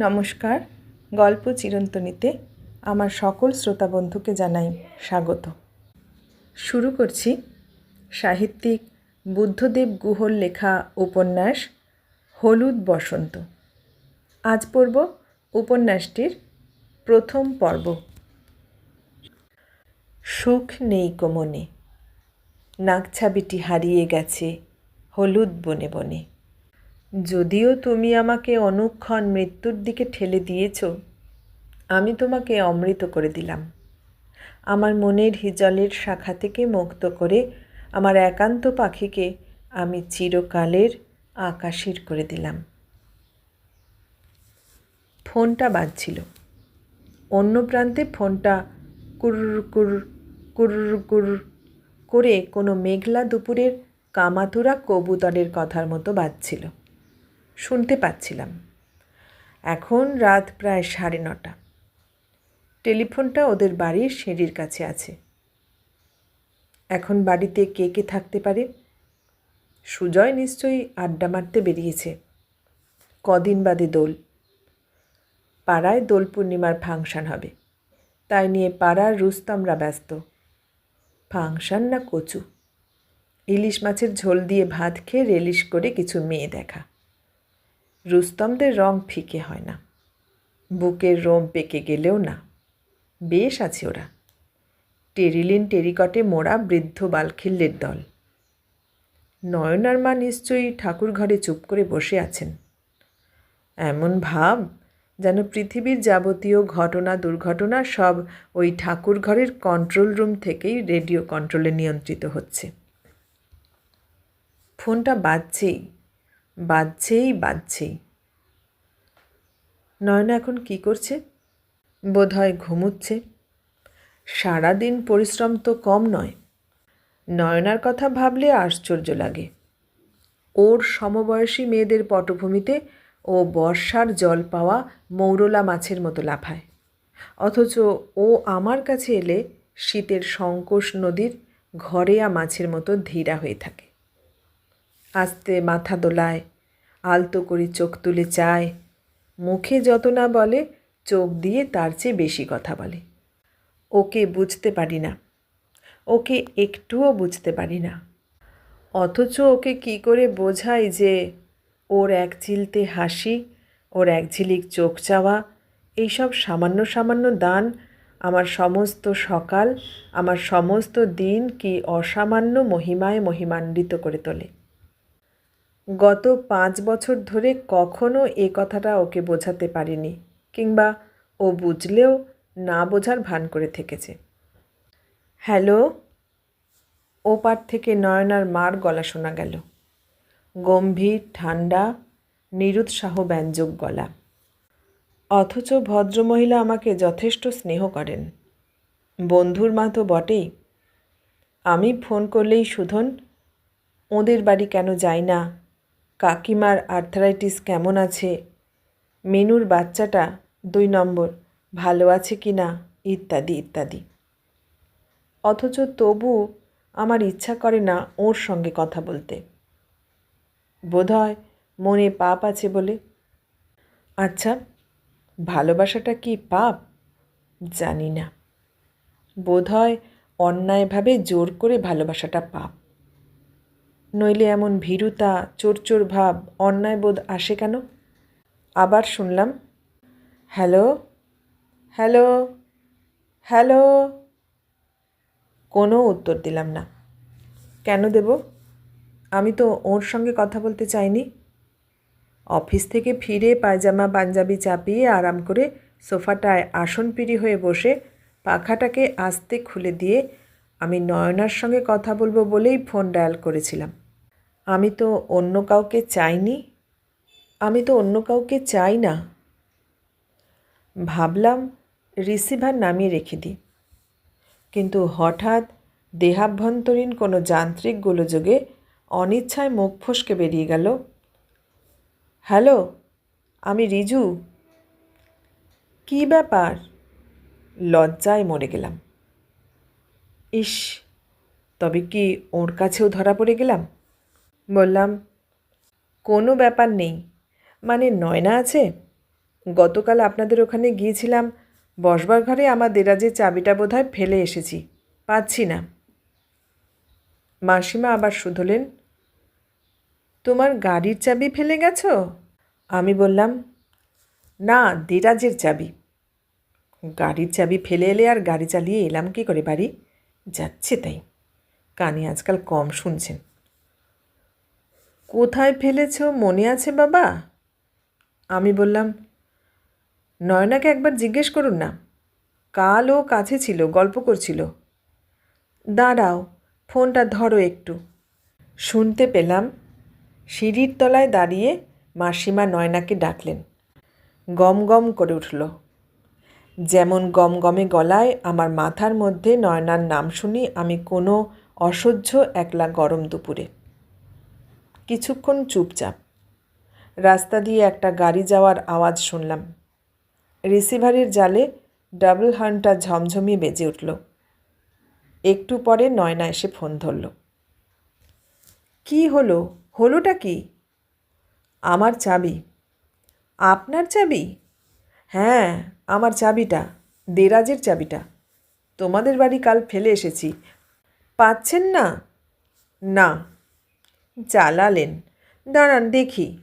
নমস্কার, গল্প চিরন্তনীতে আমার সকল শ্রোতা বন্ধুকে জানাই স্বাগত। শুরু করছি সাহিত্যিক বুদ্ধদেব গুহর লেখা উপন্যাস হলুদ বসন্ত। আজ পড়ব উপন্যাসটির প্রথম পর্ব। সুখ নেই কোমনে নাকছাবিটি হারিয়ে গেছে হলুদ বনে বনে। যদিও তুমি আমাকে অনুক্ষণ মৃত্যুর দিকে ঠেলে দিয়েছ, আমি তোমাকে অমৃত করে দিলাম। আমার মনের হিজলের শাখা থেকে মুক্ত করে আমার একান্ত পাখিকে আমি চিরকালের আকাশের করে দিলাম। ফোনটা বাজছিল। অন্য প্রান্তে ফোনটা কুর কুর কুর কুর করে কোনো মেঘলা দুপুরের কামাতুরা কবুতরের কথার মতো বাজছিল। শুনতে পাচ্ছিলাম। এখন রাত প্রায় সাড়ে নটা। টেলিফোনটা ওদের বাড়ির সিঁড়ির কাছে আছে। এখন বাড়িতে কে কে থাকতে পারে? সুজয় নিশ্চয়ই আড্ডা মারতে বেরিয়েছে। কদিন বাদে দোল। পাড়ায় দোল পূর্ণিমার ফাংশন হবে। তাই নিয়ে পাড়ার রুস্তামরা ব্যস্ত। ফাংশন না কচু? ইলিশ মাছের ঝোল দিয়ে ভাত খেয়ে রেলিশ করে কিছু মেয়ে দেখা। রুস্তমদের রং ফিকে হয় না। বুকের রোম পেকে গেলেও না। বেশ আছে ওরা। টেরিলিন টেরিকটে মোড়া বৃদ্ধ বালখিল্যের দল। নয়নার মা নিশ্চয়ই ঠাকুর ঘরে চুপ করে বসে আছেন। এমন ভাব যেন পৃথিবীর যাবতীয় ঘটনা, দুর্ঘটনা সব ওই ঠাকুর ঘরের কন্ট্রোল রুম থেকেই রেডিও কন্ট্রোলে নিয়ন্ত্রিত হচ্ছে। ফোনটা বাজছেই। বাজছেই বাজছেই। নয়না এখন কি করছে? বোধহয় ঘুমুচ্ছে। সারাদিন পরিশ্রম তো কম নয়। নয়নার কথা ভাবলে আশ্চর্য লাগে। ওর সমবয়সী মেয়েদের পটভূমিতে ও বর্ষার জল পাওয়া মৌরলা মাছের মতো লাফায়। অথচ ও আমার কাছে এলে শীতের সংকোষ নদীর ঘরেয়া মাছের মতো ধীরা হয়ে থাকে। আস্তে মাথা দোলায়, আলতো করে চোখ তুলে চায়। মুখে যত না বলে, চোখ দিয়ে তার চেয়ে বেশি কথা বলে। ওকে বুঝতে পারি না। ওকে একটুও বুঝতে পারি না। অথচ ওকে কি করে বোঝাই যে, ওর এক চিলতে হাসি, ওর এক ঝিলিক চোখ চাওয়া, এইসব সামান্য সামান্য দান, আমার সমস্ত সকাল, আমার সমস্ত দিন কি অসামান্য মহিমায় মহিমান্বিত করে তোলে। গত পাঁচ বছর ধরে কখনো এ কথাটা ওকে বোঝাতে পারিনি, কিংবা ও বুঝলেও না বোঝার ভান করে থেকেছে। হ্যালো? ও পার থেকে নয়নার মার গলা শোনা গেল। গম্ভীর, ঠান্ডা, নিরুৎসাহ, ব্যঞ্জক গলা। অথচ ভদ্রমহিলা আমাকে যথেষ্ট স্নেহ করেন। বন্ধুর মা তো বটেই। আমি ফোন করলেই শুধন ওদের বাড়ি কেন যাই না? কাকিমার আর্থারাইটিস কেমন আছে? মেনুর বাচ্চাটা দুই নম্বর, ভালো আছে কি না? ইত্যাদি ইত্যাদি। অথচ তবু আমার ইচ্ছা করে না ওর সঙ্গে কথা বলতে। বোধহয় মনে পাপ আছে বলে। আচ্ছা ভালোবাসাটা কি পাপ? জানি না। বোধহয় অন্যায়ভাবে জোর করে ভালোবাসাটা পাপ। নইলে এমন ভীরুতা চোর ভাব, অন্যায়বোধ আসে কেন? আবার শুনলাম, হ্যালো হ্যালো হ্যালো। কোনো উত্তর দিলাম না। কেন দেব? আমি তো ওর সঙ্গে কথা বলতে চাইনি। অফিস থেকে ফিরে পায়জামা, পাঞ্জাবি চাপিয়ে আরাম করে সোফাটায় আসন পিড়ি হয়ে বসে পাখাটাকে আস্তে খুলে দিয়ে আমি নয়নার সঙ্গে কথা বলব বলেই ফোন ডায়াল করেছিলাম। আমি তো অন্য কাউকে চাইনি। আমি তো অন্য কাউকে চাই না। ভাবলাম রিসিভার নামিয়ে রেখে দিই। কিন্তু হঠাৎ দেহাভ্যন্তরীণ কোনো যান্ত্রিক গোলযোগে অনিচ্ছায় মুখ ফসকে বেরিয়ে গেল। হ্যালো, আমি রিজু। কী ব্যাপার? লজ্জায় মরে গেলাম। ইস, তবে কি ওর কাছেও ধরা পড়ে গেলাম? বললাম, কোনো ব্যাপার নেই। মানে নয়না আছে? গতকাল আপনাদের ওখানে গিয়েছিলাম, বসবার ঘরে আমার দেরাজের চাবিটা বোধহয় ফেলে এসেছি, পাচ্ছি না। মাসিমা আবার শুধলেন, তোমার গাড়ির চাবি ফেলে গেছ? আমি বললাম, না, দেরাজের চাবি। গাড়ির চাবি ফেলে এলে আর গাড়ি চালিয়ে এলাম কি করে বাড়ি? যাচ্ছে তাই। কানে আজকাল কম শুনছেন। কোথায় ফেলেছ? মনে আছে বাবা? আমি বললাম, নয়নাকে একবার জিজ্ঞেস করুন না। কাল ও কাছে ছিল, গল্প করছিল। দাঁড়াও, ফোনটা ধরো একটু। শুনতে পেলাম, সিঁড়ির তলায় দাঁড়িয়ে মাসিমা নয়নাকে ডাকলেন। গম গম করে উঠল। যেমন গমগমে গলায় আমার মাথার মধ্যে নয়নার নাম শুনি আমি কোনো অসহ্য একলা গরম দুপুরে। কিছুক্ষণ চুপচাপ। রাস্তা দিয়ে একটা গাড়ি যাওয়ার আওয়াজ শুনলাম। রিসিভারের জালে ডাবল হানটা ঝমঝমিয়ে বেজে উঠল। একটু পরে নয়না এসে ফোন ধরল। কি হলো? হলোটা কি? আমার চাবি। আপনার চাবি? হ্যাঁ আমার চাবিটা, দেরাজের চাবিটা। তোমাদের বাড়ি কাল ফেলে এসেছি। পাচ্ছেন না? না। চালালেন দাঁড়ান, দেখি।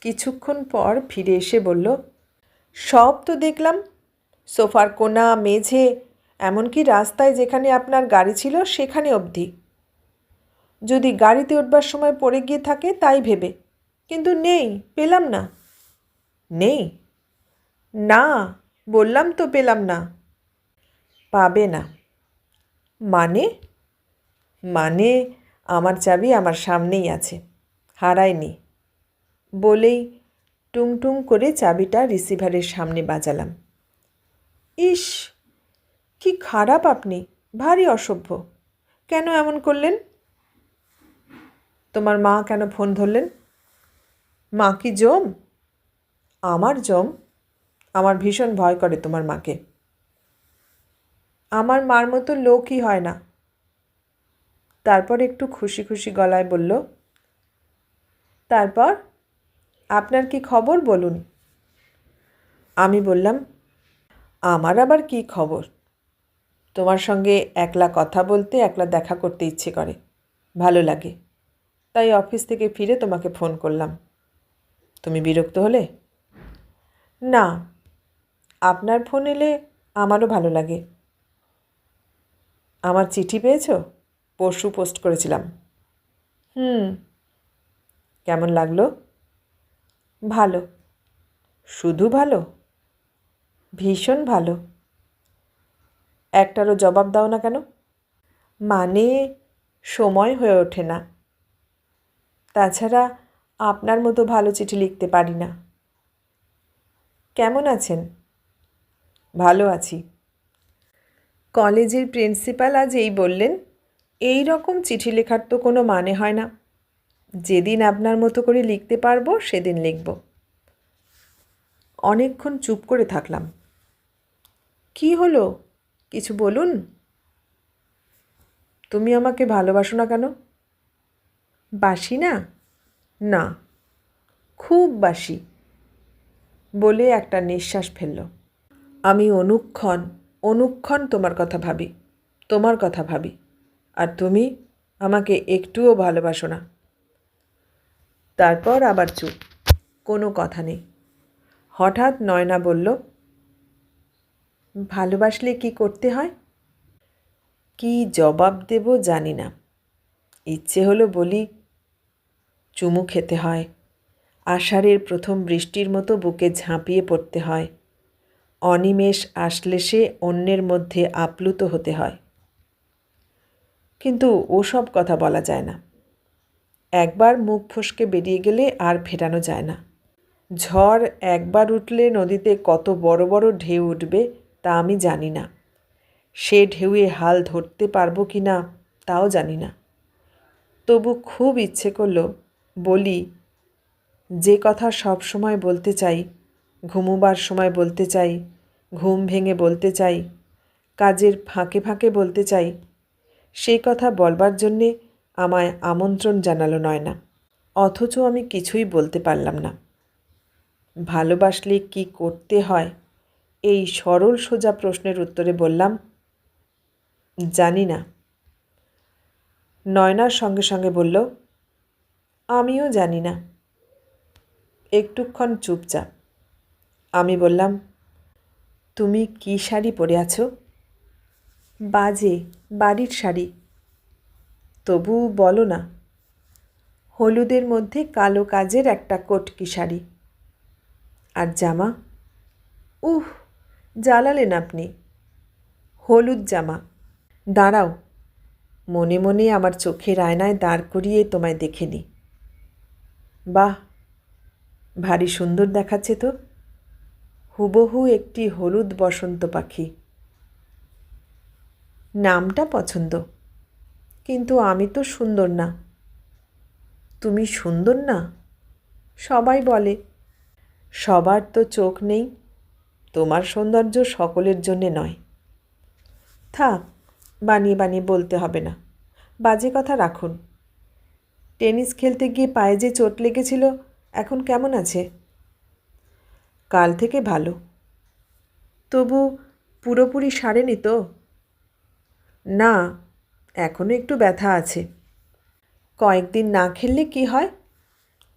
কিছুক্ষণ পর ফিরে এসে বলল, সব তো দেখলাম। সোফার কোনা মেঝে, এমনকি রাস্তায় যেখানে আপনার গাড়ি ছিল, সেখানে অবধি। যদি গাড়িতে উঠবার সময় পড়ে গিয়ে থাকে, তাই ভেবে। কিন্তু নেই, পেলাম না। নেই? না, বললাম তো পেলাম না। পাবে না। মানে? মানে আমার চাবি আমার সামনেই আছে। হারায়নি। বলেই টুং টুং করে চাবিটা রিসিভারের সামনে বাজালাম। ইস, কি খারাপ আপনি, ভারী অসভ্য। কেন এমন করলেন? তোমার মা কেন ফোন ধরলেন? মা কি জম? আমার জম? আমার ভীষণ ভয় করে তোমার মাকে। আমার মার মতো লোকই হয় না। তারপর একটু খুশি খুশি গলায় বলল, তারপর আপনার কি খবর বলুন? আমি বললাম, আমার আবার কি খবর? তোমার সঙ্গে একলা কথা বলতে একলা দেখা করতে ইচ্ছে করে। ভালো লাগে। তাই অফিস থেকে ফিরে তোমাকে ফোন করলাম। তুমি বিরক্ত হলে? না। আপনার ফোন এলে আমারও ভালো লাগে। আমার চিঠি পেয়েছ? পরশু পোস্ট করেছিলাম। হুম। কেমন লাগল? ভালো। শুধু ভালো? ভীষণ ভালো। একটারও জবাব দাও না কেন? মানে সময় হয়ে ওঠে না। তাছাড়া আপনার মতো ভালো চিঠি লিখতে পারি না। কেমন আছেন? ভালো আছি। কলেজের প্রিন্সিপাল আজ এই বললেন এই রকম চিঠি লেখার তো কোনো মানে হয় না। যেদিন আপনার মতো করে লিখতে পারব, সেদিন লিখব। অনেকক্ষণ চুপ করে থাকলাম। কি হলো? কিছু বলুন। তুমি আমাকে ভালোবাসো না কেন? বাসি না? না। খুব বাসি। বলে একটা নিঃশ্বাস ফেলল। আমি অনুক্ষণ অনুক্ষণ তোমার কথা ভাবি, তোমার কথা ভাবি। আর তুমি আমাকে একটুও ভালোবাসো না। তারপর আবার চুপ, কোনো কথা নেই। হঠাৎ নয়না বলল, ভালোবাসলে কি করতে হয়? কি জবাব দেব জানি না। ইচ্ছে হলো বলি, চুমু খেতে হয়। আষাঢ়ের প্রথম বৃষ্টির মতো বুকে ঝাঁপিয়ে পড়তে হয়। অনিমেষ আসলে সে অন্যের মধ্যে আপ্লুত হতে হয়। কিন্তু ওসব কথা বলা যায় না। একবার মুখ ফসকে বেরিয়ে গেলে আর ফেরানো যায় না। ঝড় একবার উঠলে নদীতে কত বড় বড় ঢেউ উঠবে তা আমি জানি না। সে ঢেউয়ে হাল ধরতে পারব কি না তাও জানি না। তবু খুব ইচ্ছে করল, বলি, যে কথা সব সময় বলতে চাই, ঘুমোবার সময় বলতে চাই, ঘুম ভেঙে বলতে চাই, কাজের ফাঁকে ফাঁকে বলতে চাই সেই কথা বলবার জন্যে আমায় আমন্ত্রণ জানালো নয় না। অথচ আমি কিছুই বলতে পারলাম না। ভালোবাসলে কি করতে হয়? এই সরল সোজা প্রশ্নের উত্তরে বললাম, জানি না। নয়নার সঙ্গে সঙ্গে বলল, আমিও জানি না। একটুক্ষণ চুপচাপ। আমি বললাম, তুমি কি শাড়ি পরে আছো? বাজে বাড়ির শাড়ি। তবু বলো না, হলুদের মধ্যে কালো কাজের একটা কটকি শাড়ি। আর জামা? উহ, জ্বালালেন আপনি। হলুদ জামা। দাঁড়াও, মনে মনে আমার চোখের আয়নায় দাঁড় করিয়ে তোমায় দেখে নি। বাহ, ভারী সুন্দর দেখাচ্ছে তো। হুবহু একটি হলুদ বসন্ত পাখি। নামটা পছন্দ। কিন্তু আমি তো সুন্দর না। তুমি সুন্দর না? সবাই বলে, সবার তো চোখ নেই, তোমার সৌন্দর্য সকলের জন্যে নয়। থাক, বানিয়ে বানিয়ে বলতে হবে না। বাজে কথা রাখুন। টেনিস খেলতে গিয়ে পায়ে যে চোট লেগেছিল, এখন কেমন আছে? কাল থেকে ভালো। তবু পুরোপুরি সারেনি তো? না এখনও একটু ব্যথা আছে। কয়েকদিন না খেললে কি হয়?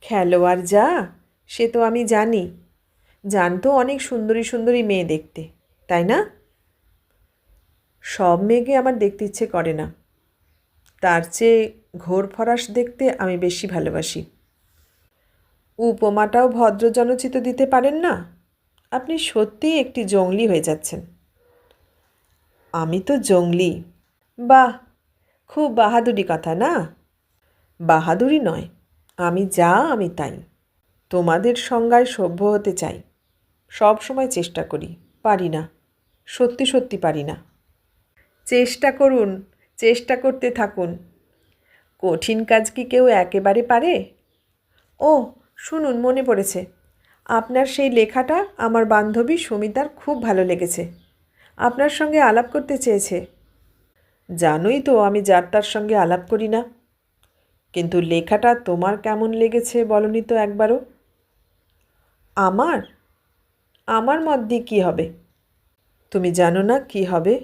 খেলোয়াড় যা, সে তো আমি জানি। জানতো অনেক সুন্দরী সুন্দরী মেয়ে দেখতে, তাই না? সব মেয়েকে আমার দেখতে ইচ্ছে করে না। তার চেয়ে ঘোর ফরাস দেখতে আমি বেশি ভালোবাসি। উপমাটাও ভদ্র জনচিত দিতে পারেন না? আপনি সত্যিই একটি জঙ্গলি হয়ে যাচ্ছেন। আমি তো জঙ্গলি। বাহ, খুব বাহাদুরি কথা না? বাহাদুরি নয়, আমি যা আমি তাই। তোমাদের সংজ্ঞায় সভ্য হতে চাই। সব সময় চেষ্টা করি, পারি না, সত্যি সত্যি পারি না। চেষ্টা করুন, চেষ্টা করতে থাকুন। কঠিন কাজ কি কেউ একেবারে পারে? ও, শুনুন, মনে পড়েছে। আপনার সেই লেখাটা আমার বান্ধবী সুমিতার খুব ভালো লেগেছে। আপনার সঙ্গে আলাপ করতে চেয়েছে। জানোই তো আমি যার তার সঙ্গে আলাপ করি না। কিন্তু লেখাটা তোমার কেমন লেগেছে বলনি তো একবারও? আমার? আমার মত দিয়ে কী হবে? তুমি জানো না কি হবে?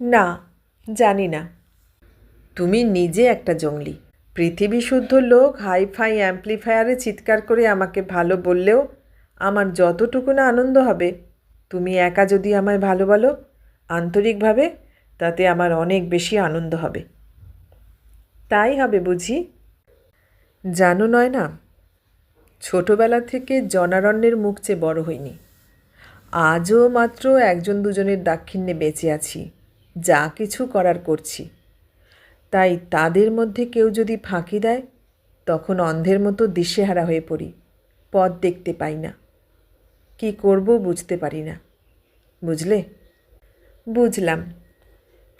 না, জানি না। তুমি নিজে একটা জঙ্গলি। পৃথিবী শুদ্ধ লোক, হাইফাই অ্যাম্প্লিফায়ারে চিৎকার করে আমাকে ভালো বললেও আমার যতটুকু না আনন্দ হবে, তুমি একা যদি আমায় ভালো বলো, আন্তরিকভাবে তাতে আমার অনেক বেশি আনন্দ হবে। তাই হবে বুঝি? জানো নয় না, ছোটবেলা থেকে জনারণ্যের মুখ চেয়ে বড় হইনি। আজও মাত্র একজন দুজনের দাক্ষিণ্যে বেঁচে আছি, যা কিছু করার করছি। তাই তাদের মধ্যে কেউ যদি ফাঁকি দেয়, তখন অন্ধের মতো দিশেহারা হয়ে পড়ি, পথ দেখতে পাই না। কি করব বুঝতে পারি না। বুঝলে? বুঝলাম।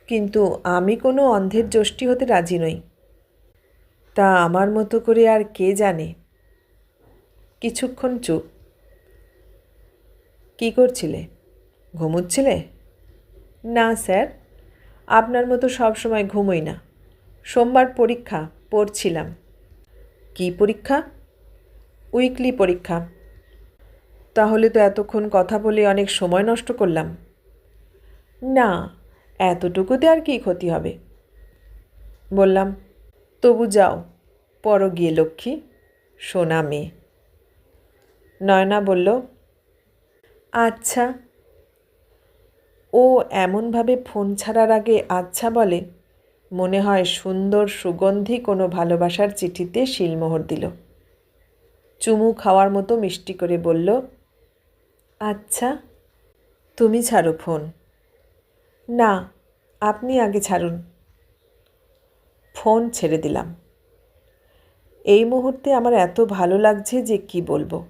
কিন্তু আমি কোনো অন্ধের যষ্টি হতে রাজি নই। তা আমার মতো করে আর কে জানে? কিছুক্ষণ চুপ। কী করছিলে? ঘুমুচ্ছিলে? না, স্যার। আপনার মতো সব সময় ঘুমোই না। সোমবার পরীক্ষা, পড়ছিলাম। কি পরীক্ষা? উইকলি পরীক্ষা। তাহলে তো এতক্ষণ কথা বলে অনেক সময় নষ্ট করলাম। না এতটুকুতে আর কি ক্ষতি হবে? বললাম, তবু যাও, পর গিয়ে লক্ষ্মী, সোনা মেয়ে। নয়না বলল আচ্ছা। ও এমনভাবে ফোন ছাড়ার আগে আচ্ছা বলে, মনে হয় সুন্দর সুগন্ধি কোনো ভালোবাসার চিঠিতে শিলমোহর দিল। চুমু খাওয়ার মতো মিষ্টি করে বলল আচ্ছা তুমি ছাড়ো ফোন। না, আপনি আগে ছাড়ুন। ফোন ছেড়ে দিলাম। এই মুহূর্তে আমার এত ভালো লাগছে যে কি বলব?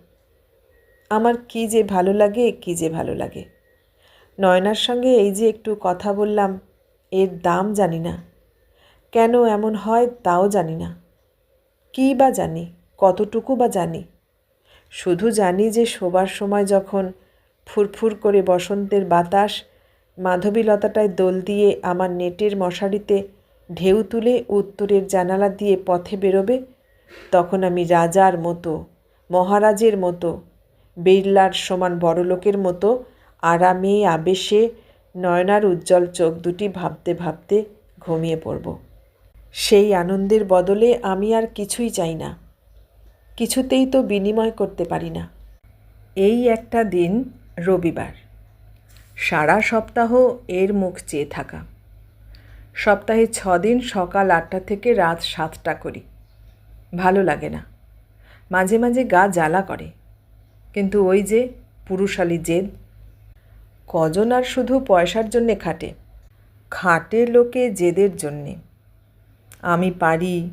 আমার কি যে ভালো লাগে, কি যে ভালো লাগে। নয়নার সঙ্গে এই যে একটু কথা বললাম, এর দাম জানি না। কেন এমন হয় তাও জানি না। কী বা জানি, কতটুকু বা জানি। শুধু জানি যে শোবার সময় যখন ফুরফুর করে বসন্তের বাতাস মাধবীলতাটায় দোল দিয়ে আমার নেটের মশারিতে ঢেউ তুলে উত্তরের জানালা দিয়ে পথে বেরোবে, তখন আমি রাজার মতো, মহারাজের মতো, বিড়লার সমান বড়লোকের মতো আরামে, আবেশে, নয়নার উজ্জ্বল চোখ দুটি ভাবতে ভাবতে ঘুমিয়ে পড়ব। সেই আনন্দের বদলে আমি আর কিছুই চাই না, কিছুতেই তো বিনিময় করতে পারি না। এই একটা দিন রবিবার। সারা সপ্তাহ এর মুখ চেয়ে থাকা। সপ্তাহে ছদিন সকাল আটটা থেকে রাত সাতটা করি। ভালো লাগে না। মাঝে মাঝে গা জ্বালা করে। কিন্তু ওই যে পুরুষালী জেদ, কজন আর শুধু পয়সার জন্যে খাটে? খাটে লোকে জেদের জন্যে। আমি পারি,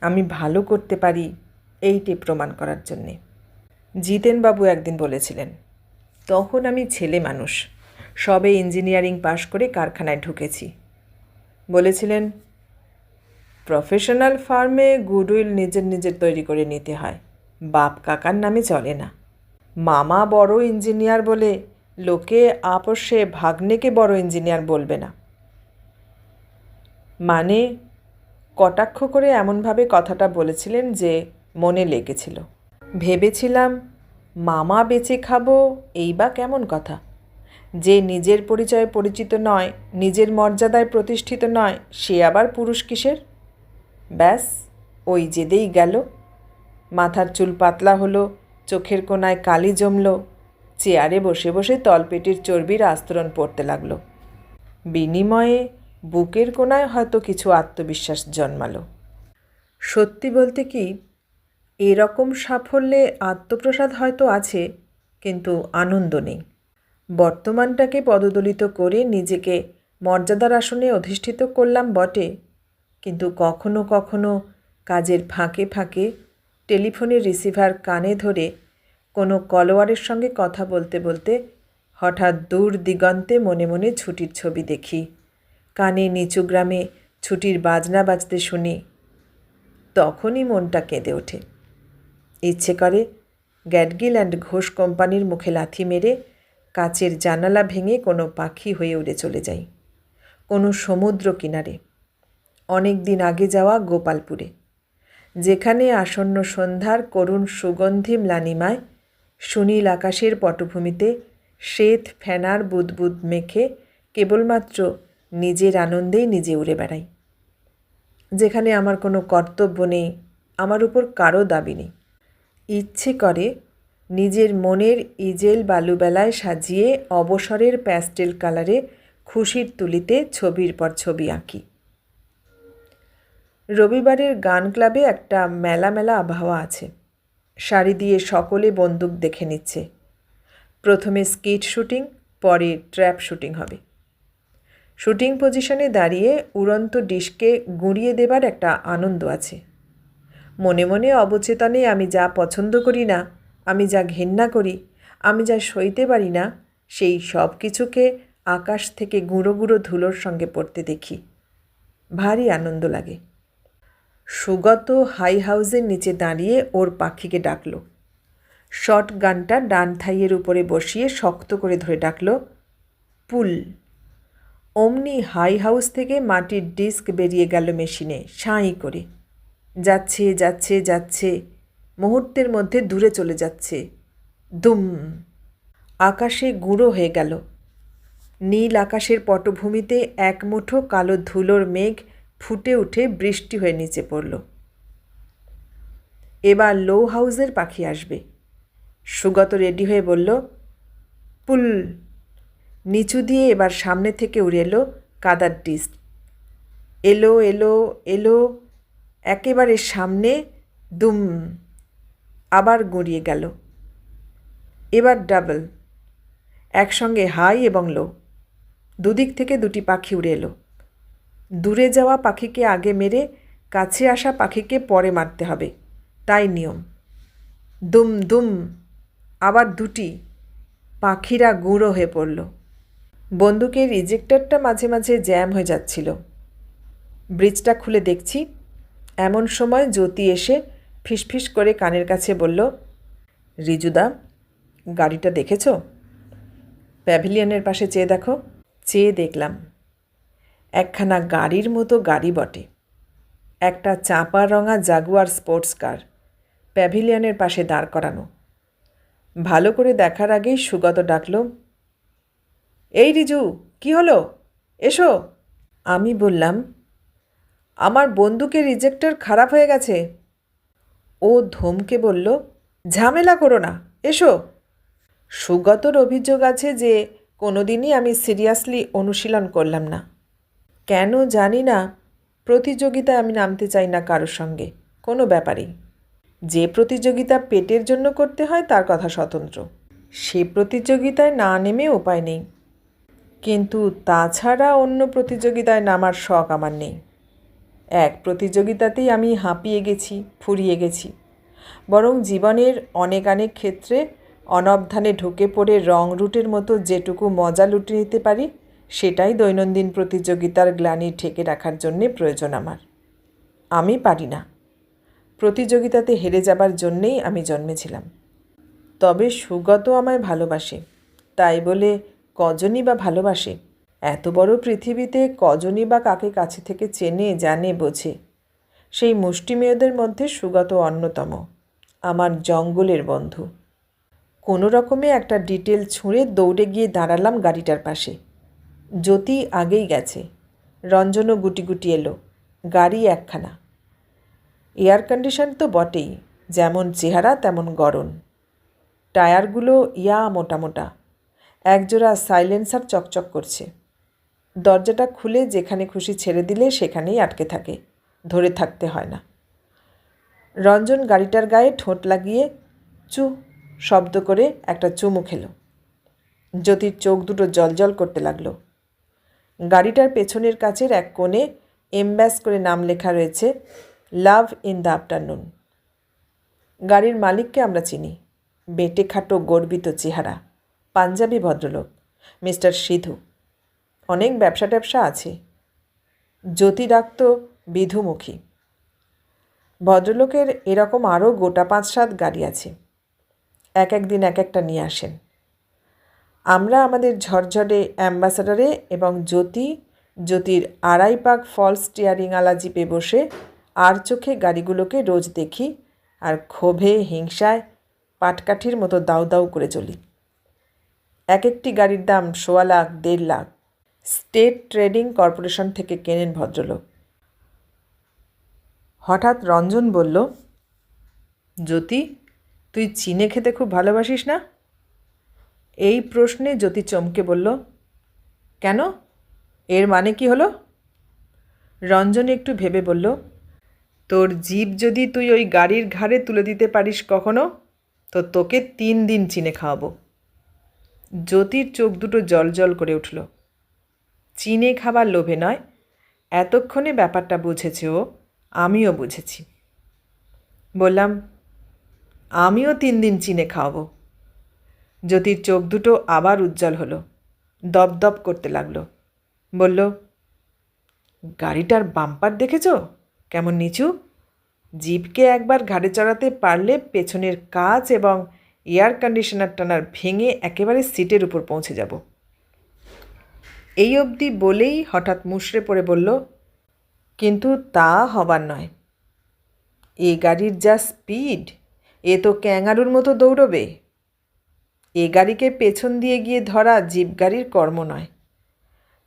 আমি ভালো করতে পারি, এইটে প্রমাণ করার জন্যে। জিতেনবাবু একদিন বলেছিলেন তখন আমি ছেলে মানুষ। সবে ইঞ্জিনিয়ারিং পাশ করে কারখানায় ঢুকেছি। বলেছিলেন, প্রফেশনাল ফার্মে গুডউইল নিজের নিজের তৈরি করে নিতে হয়। বাপ কাকার নামে চলে না। মামা বড় ইঞ্জিনিয়ার বলে লোকে আপসে ভাগ্নেকে বড় ইঞ্জিনিয়ার বলবে না। মানে কটাক্ষ করে এমনভাবে কথাটা বলেছিলেন যে মনে লেগেছিল। ভেবেছিলাম মামা বেঁচে খাব, এই বা কেমন কথা? যে নিজের পরিচয়ে পরিচিত নয়, নিজের মর্যাদায় প্রতিষ্ঠিত নয়, সে আবার পুরুষ কিসের? ব্যাস, ওই জেদেই গেল। মাথার চুল পাতলা হলো, চোখের কোনায় কালি জমল, চেয়ারে বসে বসে তলপেটির চর্বির আস্তরণ পড়তে লাগল। বিনিময়ে বুকের কোনায় হয়তো কিছু আত্মবিশ্বাস জন্মালো। সত্যি বলতে কি এরকম সাফল্যে আত্মপ্রসাদ হয়তো আছে, কিন্তু আনন্দ নেই। বর্তমানটাকে পদদলিত করে নিজেকে মর্যাদার আসনে অধিষ্ঠিত করলাম বটে, কিন্তু কখনো কখনো কাজের ফাঁকে ফাঁকে টেলিফোনের রিসিভার কানে ধরে কোনো কলোয়ারের সঙ্গে কথা বলতে বলতে হঠাৎ দূর দিগন্তে মনে মনে ছুটির ছবি দেখি। কানে নিচু গ্রামে ছুটির বাজনা বাজতে শুনি, তখনই মনটা কেঁদে ওঠে। ইচ্ছে করে গ্যাডগিল অ্যান্ড ঘোষ কোম্পানির মুখে লাথি মেরে কাচের জানালা ভেঙে কোনো পাখি হয়ে উড়ে চলে যাই কোনো সমুদ্র কিনারে। অনেক দিন আগে যাওয়া গোপালপুরে, যেখানে আসন্ন সন্ধ্যার করুণ সুগন্ধি ম্লানিমায় সুনীল আকাশের পটভূমিতে শ্বেত ফেনার বুদবুদ মেখে কেবলমাত্র নিজের আনন্দেই নিজে উড়ে বেড়াই যেখানে আমার কোনো কর্তব্য নেই, আমার উপর কারও দাবি নেই। ইচ্ছে করে নিজের মনের ইজেল বালুবেলায় সাজিয়ে অবসরের প্যাস্টেল কালারে খুশির তুলিতে ছবির পর ছবি আঁকি। রবিবারের গান ক্লাবে একটা মেলা মেলা আবহাওয়া আছে। শাড়ি দিয়ে সকলে বন্দুক দেখে নিচ্ছে। প্রথমে স্কিট শুটিং, পরে ট্র্যাপ শুটিং হবে। শুটিং পজিশনে দাঁড়িয়ে উড়ন্ত ডিশকে গুঁড়িয়ে দেবার একটা আনন্দ আছে। মনে মনে অবচেতনে আমি যা পছন্দ করি না, আমি যা ঘেন্না করি, আমি যা সইতে পারি না, সেই সব কিছুকে আকাশ থেকে গুঁড়ো গুঁড়ো ধুলোর সঙ্গে পড়তে দেখি। ভারী আনন্দ লাগে। সুগত হাই হাউসের নিচে দাঁড়িয়ে ওর পাখিকে ডাকল। শর্ট গানটা ডান থাইয়ের উপরে বসিয়ে শক্ত করে ধরে ডাকল, পুল। অমনি হাই হাউস থেকে মাটির ডিস্ক বেরিয়ে গেল মেশিনে, সাঁই করে। যাচ্ছে যাচ্ছে যাচ্ছে, মুহূর্তের মধ্যে দূরে চলে যাচ্ছে। দুম আকাশে গুঁড়ো হয়ে গেল। নীল আকাশের পটভূমিতে এক মুঠো কালো ধুলোর মেঘ ফুটে উঠে বৃষ্টি হয়ে নিচে পড়ল। এবার লো হাউসের পাখি আসবে। সুগত রেডি হয়ে বলল, পুল! নিচু দিয়ে এবার সামনে থেকে উড়ে এলো কাদার ডিস্ক। এলো এলো এলো। একেবারে সামনে দুম, আবার গড়িয়ে গেল। এবার ডাবল, একসঙ্গে হাই এবং লো। দুদিক থেকে দুটি পাখি উড়ে এলো। দূরে যাওয়া পাখিকে আগে মেরে কাছে আসা পাখিকে পরে মারতে হবে, তাই নিয়ম। দুম দুম, আবার দুটি, পাখিরা গুঁড়ো হয়ে পড়ল। বন্দুকের রিজেক্টরটা মাঝে মাঝে জ্যাম হয়ে যাচ্ছিল। ব্রিজটা খুলে দেখছি। এমন সময় জ্যোতি এসে ফিসফিস করে কানের কাছে বলল, রিজুদা, গাড়িটা দেখেছ? প্যাভিলিয়নের পাশে চেয়ে দেখো। চেয়ে দেখলাম। একখানা গাড়ির মতো গাড়ি বটে। একটা চাপা রঙা জাগুয়ার স্পোর্টস কার, প্যাভিলিয়নের পাশে দাঁড় করানো। ভালো করে দেখার আগেই সুগত ডাকল, এই রিজু, কি হলো? এসো। আমি বললাম আমার বন্দুকের রিজেক্টর খারাপ হয়ে গেছে। ও ধমকে বলল, ঝামেলা করো না, এসো। সুগতর অভিযোগ আছে যে, কোনোদিনই আমি সিরিয়াসলি অনুশীলন করলাম না। কেন জানি না, প্রতিযোগিতায় আমি নামতে চাই না কারোর সঙ্গে, কোনো ব্যাপারেই। যে প্রতিযোগিতা পেটের জন্য করতে হয়, তার কথা স্বতন্ত্র। সে প্রতিযোগিতায় না নেমে উপায় নেই। কিন্তু তাছাড়া অন্য প্রতিযোগিতায় নামার শখ আমার নেই। এক, প্রতিযোগিতাতেই আমি হাঁপিয়ে গেছি, ফুরিয়ে গেছি। বরং জীবনের অনেক অনেক ক্ষেত্রে অনবধানে ঢুকে পড়ে রং রুটের মতো যেটুকু মজা লুটে নিতে পারি, সেটাই দৈনন্দিন প্রতিযোগিতার গ্লানি ঠেকে রাখার জন্যে প্রয়োজন আমার। আমি পারি না। প্রতিযোগিতাতে হেরে যাবার জন্যেই আমি জন্মেছিলাম। তবে সুগত আমায় ভালোবাসে। তাই বলে কজনই বা ভালোবাসে? এত বড় পৃথিবীতে কজনই বা কাকে কাছে থেকে চেনে, জানে, বোঝে? সেই মুষ্টি মেয়েদের মধ্যে সুগত অন্যতম, আমার জঙ্গলের বন্ধু। কোনো রকমে একটা ডিটেল ছুঁড়ে দৌড়ে গিয়ে দাঁড়ালাম গাড়িটার পাশে। জ্যোতি আগেই গেছে। রঞ্জনও গুটি গুটি এলো, গাড়ি একখানা। এয়ার কন্ডিশন তো বটেই, যেমন চেহারা তেমন গরম টায়ারগুলো ইয়া মোটা মোটা, একজোড়া সাইলেন্সার চকচক করছে। দরজাটা খুলে যেখানে খুশি ছেড়ে দিলে সেখানেই আটকে থাকে, ধরে থাকতে হয় না। রঞ্জন গাড়িটার গায়ে ঠোঁট লাগিয়ে চু শব্দ করে একটা চুমু খেলো। জ্যোতির চোখ দুটো জলজল করতে লাগল। গাড়িটার পেছনের কাছের এক কোণে এমব্যাস করে নাম লেখা রয়েছে, লাভ ইন দ্য আফটারনুন গাড়ির মালিককে আমরা চিনি। বেটে খাটো গর্বিত চেহারা, পাঞ্জাবি ভদ্রলোক, মিস্টার সিধু। অনেক ব্যবসা ট্যাবসা আছে। জ্যোতি ডাকত বিধুমুখী। ভদ্রলোকের এরকম আরও গোটা পাঁচ সাত গাড়ি আছে। এক এক দিন এক একটা নিয়ে আসেন। আমরা আমাদের ঝরঝরে অ্যাম্বাসাডারে এবং জ্যোতি, জ্যোতির আড়াই পাক ফলস স্টিয়ারিংওয়ালা জিপে বসে আর চোখে গাড়িগুলোকে রোজ দেখি আর ক্ষোভে, হিংসায়, পাটকাঠির মতো দাউ দাউ করে চলি। এক একটি গাড়ির দাম সোয়া লাখ, দেড় লাখ। স্টেট ট্রেডিং কর্পোরেশন থেকে কেনেন ভদ্রলোক? হঠাৎ রঞ্জন বলল, জ্যোতি, তুই চিনে খেতে খুব ভালোবাসিস না? এই প্রশ্নে জ্যোতি চমকে বলল, কেন? এর মানে কি হলো? রঞ্জন একটু ভেবে বলল, তোর জীব যদি তুই ওই গাড়ির ঘাড়ে তুলে দিতে পারিস কখনো, তো তোকে তিন দিন চিনে খাওয়াবো। জ্যোতির চোখ দুটো জল জল করে উঠল। চিনে খাবার লোভে নয়। এতক্ষণে ব্যাপারটা বুঝেছে ও, আমিও বুঝেছি। বললাম, আমিও তিন দিন চিনে খাওয়াবো। জ্যোতির চোখ দুটো আবার উজ্জ্বল হলো, দপদপ করতে লাগল। বলল, গাড়িটার বাম্পার দেখেছ? কেমন নিচু? জিপকে একবার ঘাড়ে চড়াতে পারলে পেছনের কাজ এবং এয়ার কন্ডিশনার টানার ভেঙে একেবারে সিটের উপর পৌঁছে যাব। এই অবধি বলেই হঠাৎ মুশড়ে পড়ে বলল, কিন্তু তা হবার নয়। এ গাড়ির যা স্পিড, এ তো ক্যাঙারুর মতো দৌড়বে। এ গাড়িকে পেছন দিয়ে গিয়ে ধরা জিপ গাড়ির কর্ম নয়।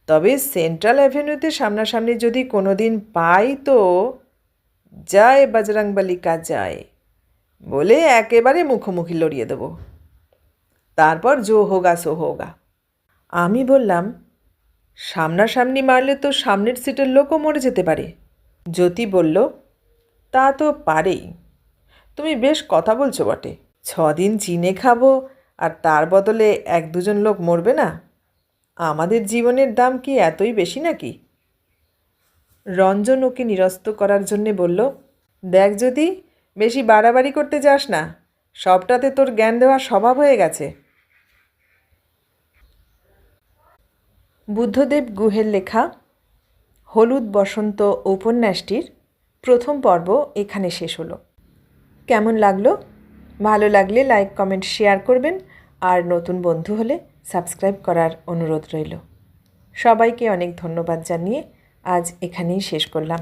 তবে সেন্ট্রাল অ্যাভিনিউতে সামনাসামনি যদি কোনো দিন পাই তো যায় বজরংবলিকা যায়, বলে একেবারে মুখোমুখি লড়িয়ে দেব। তারপর জো হোগা সো হোগা। আমি বললাম সামনাসামনি মারলে তো সামনের সিটের লোকও মরে যেতে পারে। জ্যোতি বলল, তা তো পারেই। তুমি বেশ কথা বলছো বটে। ছদিন চিনে খাব আর তার বদলে এক দুজন লোক মরবে না? আমাদের জীবনের দাম কি এতই বেশি নাকি? রঞ্জন ওকে নিরস্ত করার জন্যে বলল, দেখ যদি বেশি বাড়াবাড়ি করতে যাস না। সবটাতে তোর জ্ঞান দেওয়ার স্বভাব হয়ে গেছে। বুদ্ধদেব গুহের লেখা হলুদ বসন্ত উপন্যাসটির প্রথম পর্ব এখানে শেষ হলো। কেমন লাগল? ভালো লাগলে লাইক, কমেন্ট, শেয়ার করবেন। আর নতুন বন্ধু হলে সাবস্ক্রাইব করার অনুরোধ রইল। সবাইকে অনেক ধন্যবাদ জানিয়ে আজ এখানেই শেষ করলাম।